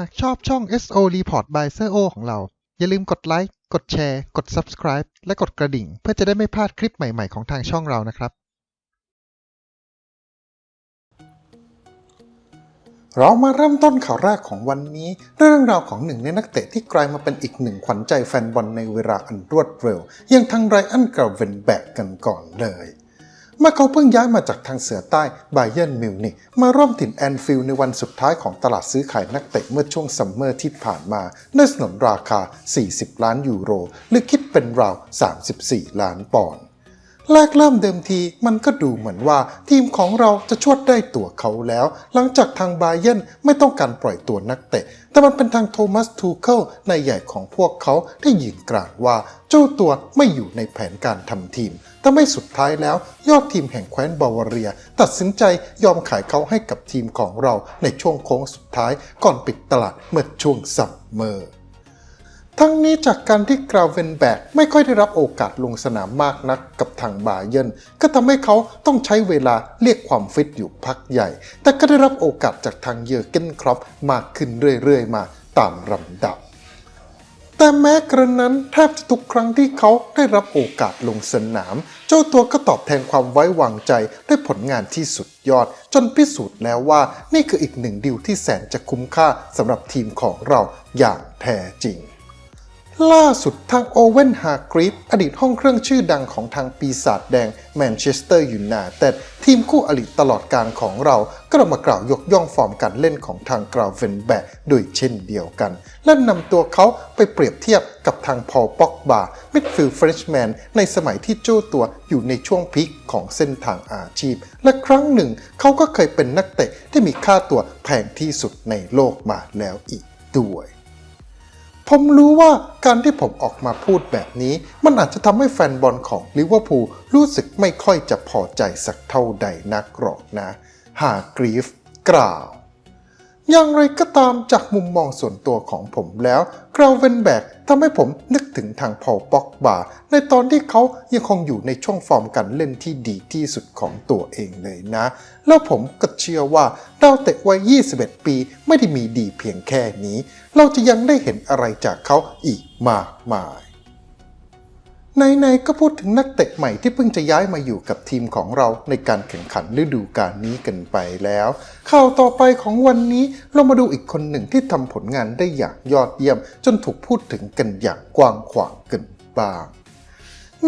หากชอบช่อง SO Report by s โ o ของเรา อย่าลืมกดไลค์ กดแชร์ กด Subscribe และกดกระดิ่ง เพื่อจะได้ไม่พลาดคลิปใหม่ ๆ ของทางช่องเรานะครับ เรามาเริ่มต้นข่าวแรกของวันนี้เรื่องราวของหนึ่งในนักเตะที่กลายมาเป็นอีกหนึ่งขวัญใจแฟนบอลในเวลาอันรวดเร็ว อยังทางไรอันกราเวนแบกกันก่อนเลย เมื่อเขาเพิ่งย้ายมาจากทางเสือใต้ไบเยนมิวนิกมาร่วมถิ่นแอนฟิลในวันสุดท้ายของตลาดซื้อขายนักเตะเมื่อช่วงซัมเมอร์ที่ผ่านมาด้วยสนนราคา 40 ล้านยูโร หรือคิดเป็นราว 34 ล้านปอนด์ แรกเริ่มเดิมทีมันก็ดูเหมือนว่าทีมของเราจะชวดได้ตัวเขาแล้ว หลังจากทางบาเยนไม่ต้องการปล่อยตัวนักเตะ แต่มันเป็นทางโทมัสทูเคิลนายใหญ่ของพวกเขาที่ยืนกรานว่าเจ้าตัวไม่อยู่ในแผนการทำทีม แต่ไม่สุดท้ายแล้ว ยอดทีมแห่งแคว้นบาวาเรีย ตัดสินใจยอมขายเขาให้กับทีมของเราในช่วงโค้งสุดท้ายก่อนปิดตลาดเมื่อช่วงซัมเมอร์ ทั้งนี้จากการที่กราเวนแบกไม่ค่อยได้รับโอกาสลงสนามมากนักกับทางบาเยร์นก็ทำให้เขาต้องใช้เวลาเรียกความฟิตอยู่พักใหญ่ แต่ก็ได้รับโอกาสจากทางเยอร์เกนครอปมากขึ้นเรื่อยๆ มาตามลำดับ แต่แม้กระนั้นแทบจะทุกครั้งที่เขาได้รับโอกาสลงสนาม เจ้าตัวก็ตอบแทนความไว้วางใจด้วยผลงานที่สุดยอด จนพิสูจน์แล้วว่านี่คืออีกหนึ่งดิวที่แสนจะคุ้มค่าสำหรับทีมของเราอย่างแท้จริง ล่าสุดทางโอเวนฮากรีฟอดีตห้องเครื่องชื่อดังของทางปีศาจแดงแมนเชสเตอร์ยูไนเต็ดทีมคู่อริตลอดการของเราก็มากล่าวยกย่องฟอร์มการเล่นของทางกราวเวนแบกโดยเช่นเดียวกัน และนำตัวเขาไปเปรียบเทียบกับทางพอลป็อกบามิดฟิลด์เฟรชแมนในสมัยที่โจ้ตัวอยู่ในช่วงพีคของเส้นทางอาชีพ และครั้งหนึ่งเขาก็เคยเป็นนักเตะที่มีค่าตัวแพงที่สุดในโลกมาแล้วอีกด้วย ผมรู้ว่าการที่ผมออกมาพูดแบบนี้ มันอาจจะทำให้แฟนบอลของลิเวอร์พูลรู้สึกไม่ค่อยจะพอใจสักเท่าใดนักหรอกนะ หากกรีฟกล่าว อย่างไรก็ตามจากมุมมองส่วนตัวของผมแล้วกราวเวนแบกทำให้ผมนึกถึงทางพอลป็อกบาในตอนที่เขายังคงอยู่ในช่วงฟอร์มการเล่นที่ดีที่สุดของตัวเองเลยนะ แล้วผมก็เชื่อว่าดาวเตะวัย 21 ปีไม่ได้มีดีเพียงแค่นี้ เราจะยังได้เห็นอะไรจากเขาอีกมากมาย ในๆก็พูดถึงนักเตะใหม่ที่เพิ่งจะย้ายมาอยู่กับทีมของเราในการแข่งขันฤดูกาลนี้กันไปแล้ว ข่าวต่อไปของวันนี้เรามาดูอีกคนหนึ่งที่ทำผลงานได้อย่างยอดเยี่ยม จนถูกพูดถึงกันอย่างกว้างขวางกันบ้าง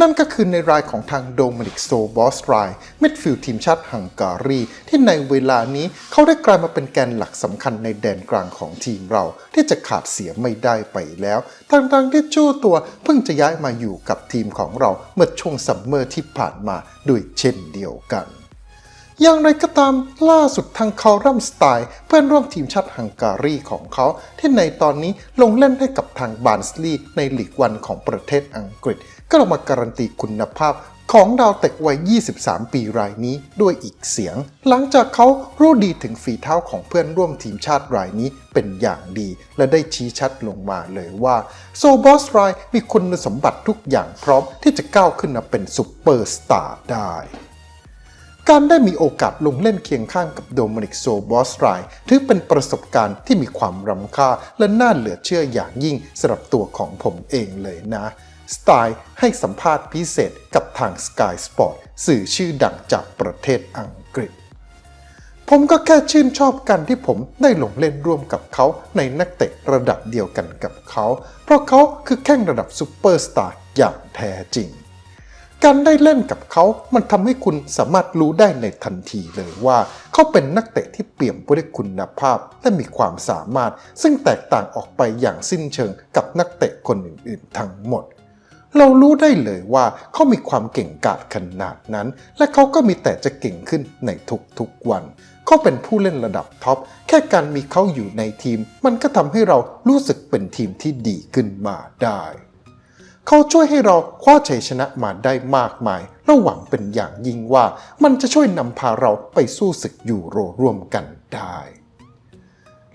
นั่นก็คือในรายของทางโดมินิกโซบอสไรมิดฟิลด์ทีมชาติฮังการี ที่ในเวลานี้เขาได้กลายมาเป็นแกนหลักสำคัญในแดนกลางของทีมเรา ที่จะขาดเสียไม่ได้ไปแล้วทั้งๆที่เจ้ตัวเพิ่งจะย้ายมาอยู่กับทีมของเราเมื่อช่วงซัมเมอร์ที่ผ่านมาด้วยเช่นเดียวกัน อย่างไรก็ตามล่าสุดทางคารัมสไตล์เพื่อนร่วมทีมชาติฮังการีของเขา ที่ในตอนนี้ลงเล่นให้กับทางบาร์นสลีในลีกวันของประเทศอังกฤษ ก็ลงมาการันตีคุณภาพของดาวเตะวัย 23 ปีรายนี้ด้วยอีกเสียง หลังจากเขารู้ดีถึงฝีเท้าของเพื่อนร่วมทีมชาติรายนี้เป็นอย่างดี และได้ชี้ชัดลงมาเลยว่า โซบอสไรมีคุณสมบัติทุกอย่างพร้อมที่จะก้าวขึ้นมาเป็นซุปเปอร์สตาร์ได้ การได้มีโอกาสลงเล่นเคียงข้างกับโดมินิกโซบอสไรถือเป็นประสบการณ์ที่มีความรำค่าและน่าเหลือเชื่ออย่างยิ่งสำหรับตัวของผมเองเลยนะ สไตล์ให้สัมภาษณ์พิเศษกับทาง Sky Sport สื่อชื่อดังจากประเทศอังกฤษ ผมก็แค่ชื่นชอบกันที่ผมได้ลงเล่นร่วมกับเขาในนักเตะระดับเดียวกันกับเขา เพราะเขาคือแข้งระดับซูเปอร์สตาร์อย่างแท้จริง การได้เล่นกับเขามันทำให้คุณสามารถรู้ได้ในทันทีเลยว่า เขาเป็นนักเตะที่เปี่ยมไปด้วยคุณภาพ และมีความสามารถ ซึ่งแตกต่างออกไปอย่างสิ้นเชิงกับนักเตะคนอื่นๆ ทั้งหมด เรารู้ได้เลยว่าเขามีความเก่งกาจขนาดนั้น และเขาก็มีแต่จะเก่งขึ้นในทุกๆวัน เขาเป็นผู้เล่นระดับท็อป แค่การมีเขาอยู่ในทีม มันก็ทำให้เรารู้สึกเป็นทีมที่ดีขึ้นมาได้ เขาช่วยให้เราคว้าชัยชนะมาได้มากมาย และหวังเป็นอย่างยิ่งว่ามันจะช่วยนำพาเราไปสู้ศึกยูโรร่วมกันได้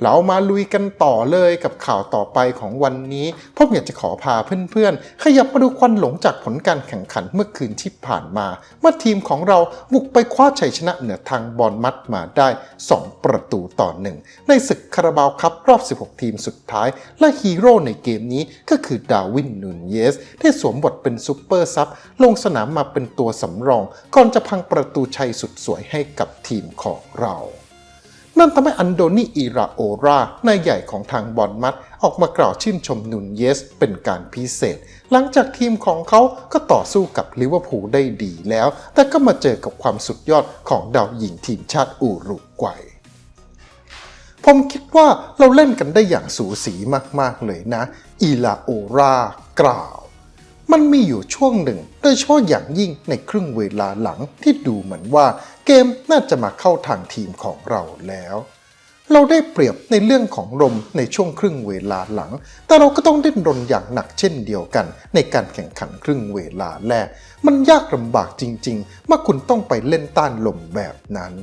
เรามาลุยกันต่อเลยกับข่าวต่อไปของวันนี้ผมอยากจะขอพาเพื่อนๆ ขยับมาดูควันหลงจากผลการแข่งขันเมื่อคืนที่ผ่านมา เมื่อทีมของเราบุกไปคว้าชัยชนะเหนือทางบอลมัดมาได้ 2 ประตูต่อหนึ่งในศึกคาราบาวคัพรอบ 16 ทีมสุดท้าย และฮีโร่ในเกมนี้ก็คือดาวินนูนเยส ที่สวมบทเป็นซูเปอร์ซับลงสนามมาเป็นตัวสำรอง ก่อนจะพังประตูชัยสุดสวยให้กับทีมของเรา นั่นทำให้อันโดนีอิราโอรานายใหญ่ของทางบอลมัด ออกมากล่าวชื่นชมนุนเยส เป็นการพิเศษ หลังจากทีมของเขาก็ต่อสู้กับลิเวอร์พูลได้ดีแล้ว แต่ก็มาเจอกับความสุดยอดของดาวหญิงทีมชาติอูรุกวัยผมคิดว่าเราเล่นกันได้อย่างสูสีมากๆเลยนะ อีลาโอรากล่าว มันมีอยู่ช่วงหนึ่ง โดยเฉพาะอย่างยิ่งในครึ่งเวลาหลังที่ดูเหมือนว่าเกมน่าจะมาเข้าทางทีมของเราแล้ว เราได้เปรียบในเรื่องของลมในช่วงครึ่งเวลาหลัง แต่เราก็ต้องดิ้นรนอย่างหนักเช่นเดียวกัน ในการแข่งขันครึ่งเวลาแรก มันยากลำบากจริงๆเมื่อคุณต้องไปเล่นต้านลมแบบนั้น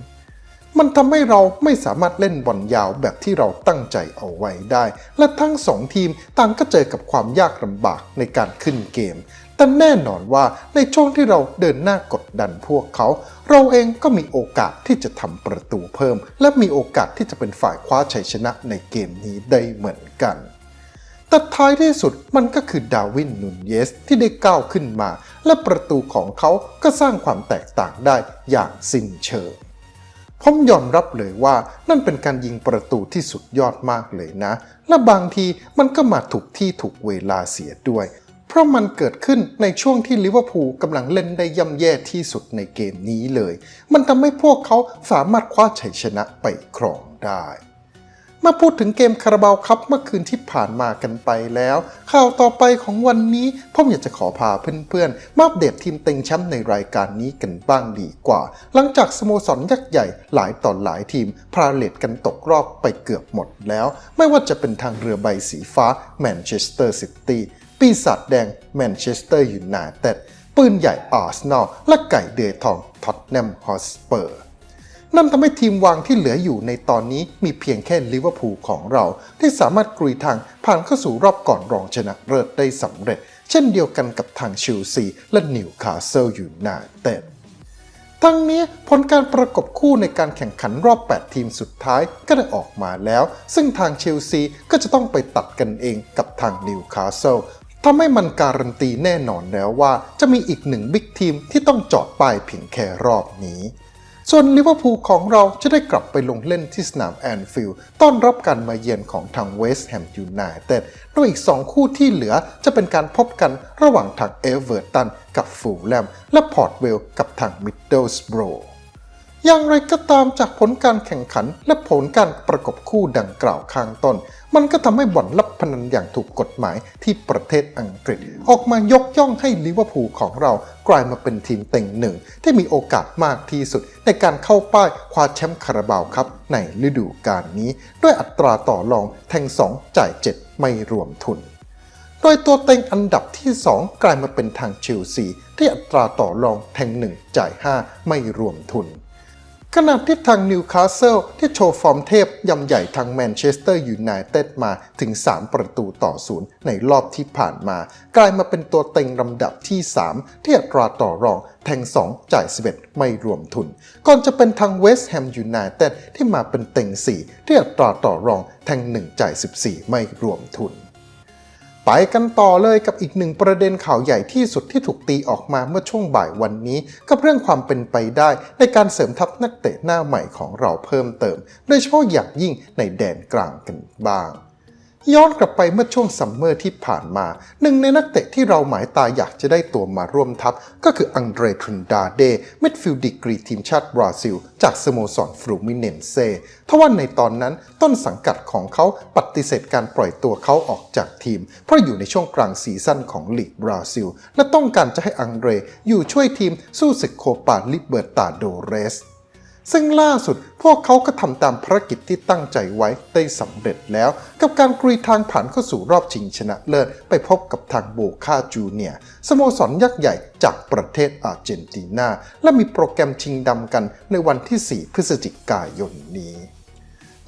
มันทำให้เราไม่สามารถเล่นบอลยาวแบบที่เราตั้งใจเอาไว้ได้ และทั้งสองทีมต่างก็เจอกับความยากลำบากในการขึ้นเกม แต่แน่นอนว่าในช่วงที่เราเดินหน้ากดดันพวกเขา เราเองก็มีโอกาสที่จะทำประตูเพิ่ม และมีโอกาสที่จะเป็นฝ่ายคว้าชัยชนะในเกมนี้ได้เหมือนกันแต่ท้ายที่สุดมันก็คือดาวินนูนเยสที่ได้ก้าวขึ้นมา และประตูของเขาก็สร้างความแตกต่างได้อย่างสิ้นเชิง ผมยอมรับเลยว่านั่นเป็นการยิงประตูที่สุดยอดมากเลยนะ และบางทีมันก็มาถูกที่ถูกเวลาเสียด้วย เพราะมันเกิดขึ้นในช่วงที่ลิเวอร์พูลกำลังเล่นได้ย่ำแย่ที่สุดในเกมนี้เลย มันทำให้พวกเขาสามารถคว้าชัยชนะไปครองได้ มาพูดถึงเกมคาราบาวคัพเมื่อคืนที่ผ่านมากันไปแล้ว ข่าวต่อไปของวันนี้ผมอยากจะขอพาเพื่อนๆ มาอัปเดตทีมเต็งแชมป์ในรายการนี้กันบ้างดีกว่า หลังจากสโมสรยักษ์ใหญ่หลายต่อหลายทีม พาเลตกันตกรอบไปเกือบหมดแล้ว ไม่ว่าจะเป็นทางเรือใบสีฟ้าแมนเชสเตอร์ซิตี้ปีศาจแดงแมนเชสเตอร์ยูไนเต็ดปืนใหญ่อาร์เซนอลและไก่เดือยทองท็อตแนมฮอสเปอร์ นั่นทำให้ทีมวางที่เหลืออยู่ในตอนนี้มีเพียงแค่ลิเวอร์พูลของเรา ที่สามารถกรุยทางผ่านเข้าสู่รอบก่อนรองชนะเลิศได้สำเร็จ เช่นเดียวกันกับทางชิลซีและนิวคาสเซิลยูไนเต็ดทั้งนี้ผลการประกบคู่ในการแข่งขันรอบ 8 ทีมสุดท้ายก็ได้ออกมาแล้ว ซึ่งทางเชลซีก็จะต้องไปตัดกันเองกับทางนิวคาสเซิลทำให้มันการันตีแน่นอนแล้วว่า จะมีอีกหนึ่งบิ๊กทีมที่ต้องจอดป้ายเพียงแค่รอบนี้ ส่วนลิเวอร์พูลของเราจะได้กลับไปลงเล่นที่สนามแอนฟิลด์ต้อนรับการมาเยือนของทางเวสต์แฮมยูไนเต็ดโดยอีก 2 คู่ที่เหลือจะเป็นการพบกันระหว่างทางเอเวอร์ตันกับฟูลแลมและพอร์ตเวลกับทางมิดเดิลสโบร อย่างไรก็ตามจากผลการแข่งขันและผลการประกบคู่ดังกล่าวข้างต้น มันก็ทำให้บ่อนลับพนันอย่างถูกกฎหมายที่ประเทศอังกฤษ ออกมายกย่องให้ลิเวอร์พูลของเรากลายมาเป็นทีมเต็งหนึ่ง ที่มีโอกาสมากที่สุด ในการเข้าป้ายคว้าแชมป์คาราบาวครับ ในฤดูกาลนี้ ด้วยอัตราต่อรองแทง 2 จ่าย 7 ไม่รวมทุนโดยตัวเต็งอันดับที่ 2 กลายมาเป็นทางเชลซีที่อัตราต่อรองแทง 1 จ่าย 5 ไม่รวมทุน ขณะที่ทางนิวคาสเซิลที่โชว์ฟอร์มเทพยำใหญ่ทางแมนเชสเตอร์ยูไนเต็ดมาถึง 3 ประตูต่อศูนย์ในรอบที่ผ่านมา กลายมาเป็นตัวเต็งลำดับที่ 3 ที่อัตราต่อรองแทง 2 จ่าย 11 ไม่รวมทุน ก่อนจะเป็นทางเวสต์แฮมยูไนเต็ดที่มาเป็นเต็ง 4 ที่อัตราต่อรองแทง 1 จ่าย 14 ไม่รวมทุน ไปกันต่อเลยกับอีกหนึ่งประเด็นข่าวใหญ่ที่สุดที่ถูกตีออกมาเมื่อช่วงบ่ายวันนี้กับเรื่องความเป็นไปได้ในการเสริมทัพนักเตะหน้าใหม่ของเราเพิ่มเติม โดยเฉพาะอย่างยิ่งในแดนกลางกันบ้าง ย้อนกลับไปเมื่อช่วงซัมเมอร์ที่ผ่านมา หนึ่งในนักเตะที่เราหมายตาอยากจะได้ตัวมาร่วมทัพ ก็คืออังเดรทรินดาเดมิดฟิลด์ดีกรีทีมชาติบราซิล จากสโมสรฟลูมิเนนเซ่ทว่าในตอนนั้นต้นสังกัดของเขาปฏิเสธการปล่อยตัวเขาออกจากทีม เพราะอยู่ในช่วงกลางซีซั่นของลีกบราซิล และต้องการจะให้อังเดรอยู่ช่วยทีมสู้ศึกโคปาลิเบอร์ตาโดเรส ซึ่งล่าสุดพวกเขาก็ทำตามภารกิจที่ตั้งใจไว้ได้สำเร็จแล้ว กับการกรีทางผ่านเข้าสู่รอบชิงชนะเลิศ ไปพบกับทางโบคาจูเนียสโมสรยักษ์ใหญ่จากประเทศอาร์เจนตินา และมีโปรแกรมชิงดำกันในวันที่ 4 พฤศจิกายนนี้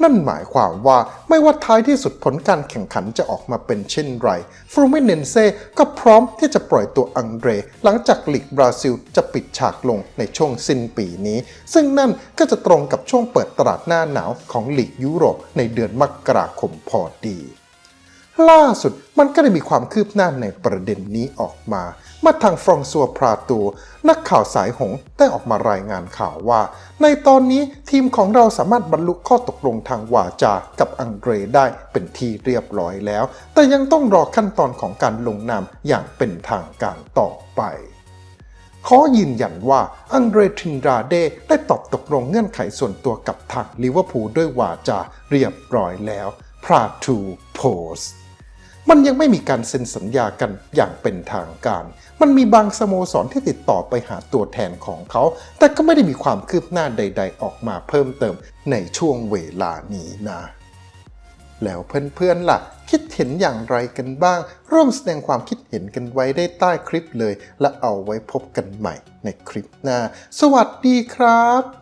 นั่นหมายความว่าไม่ว่าท้ายที่สุดผลการแข่งขันจะออกมาเป็นเช่นไรฟรูมิเนนเซ่ก็พร้อมที่จะปล่อยตัวอังเดร หลังจากลีกบราซิลจะปิดฉากลงในช่วงสิ้นปีนี้ ซึ่งนั่นก็จะตรงกับช่วงเปิดตลาดหน้าหนาวของลีกยุโรปในเดือนมกราคมพอดี ล่าสุดมันก็ได้มีความคืบหน้าในประเด็นนี้ออกมามื่อทางฟรองซัวพราตู นักข่าวสายหงได้ออกมารายงานข่าวว่า ในตอนนี้ทีมของเราสามารถบรรลุข้อตกลงทางวาจากับอังเดรได้เป็นที่เรียบร้อยแล้ว แต่ยังต้องรอขั้นตอนของการลงนามอย่างเป็นทางการต่อไปขอยืนยันว่าอังเดรทินราเดได้ตอบตกลงเงื่อนไขส่วนตัวกับทางลิเวอร์พูลด้วยวาจาเรียบร้อยแล้วพราทูโพส มันยังไม่มีการเซ็นสัญญากันอย่างเป็นทางการ มันมีบางสโมสรที่ติดต่อไปหาตัวแทนของเขา แต่ก็ไม่ได้มีความคืบหน้าใด ๆ ออกมาเพิ่มเติมในช่วงเวลานี้นะแล้วเพื่อนๆล่ะ คิดเห็นอย่างไรกันบ้าง ร่วมแสดงความคิดเห็นกันไว้ได้ใต้คลิปเลย และเอาไว้พบกันใหม่ในคลิปหน้า สวัสดีครับ